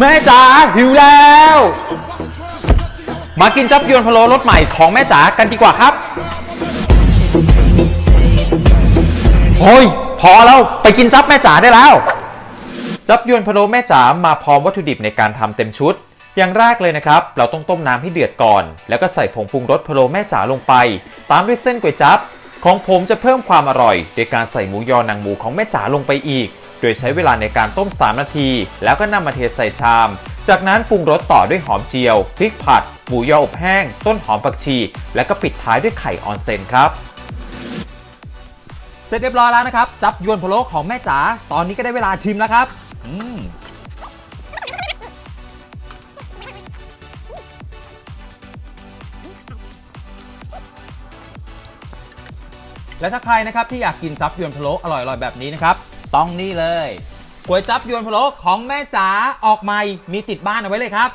แม่จ๋าหิวแล้ว มากินจับยวนพะโล้รสใหม่ของแม่จ๋ากันดีกว่าครับโอ้ยพอแล้วไปกินจับแม่จ๋าได้แล้ว จับยวนพะโล้แม่จ๋ามาพร้อมวัตถุดิบในการทำเต็มชุด อย่างแรกเลยนะครับ เราต้องต้มน้ำให้เดือดก่อน แล้วก็ใส่ผงปรุงรสพะโล้แม่จ๋าลงไป ตามด้วยเส้นก๋วยจับของผมจะเพิ่มความอร่อยโดยการใส่หมูยอนางหมูของแม่จ๋าลงไปอีก ดยใช้เวลาในการต้ม 3 นาที แล้วก็นำมาเทใส่ชาม จากนั้นปรุงรสต่อด้วยหอมเจียว พริกผัด หมูยออบแห้ง ต้นหอมผักชี แล้วก็ปิดท้ายด้วยไข่ออนเซนครับเสร็จเรียบร้อยแล้วนะครับ จับยวนพะโล้ของแม่จ๋าตอนนี้ก็ได้เวลาชิมแล้วครับอืมและถ้าใครนะครับที่อยากกินจับยวนพะโล้อร่อยๆแบบนี้นะครับ ต้องนี่เลยก๋วยจับยวนพะโล้ของแม่จ๋าออกใหม่มีติดบ้านเอาไว้เลยครับ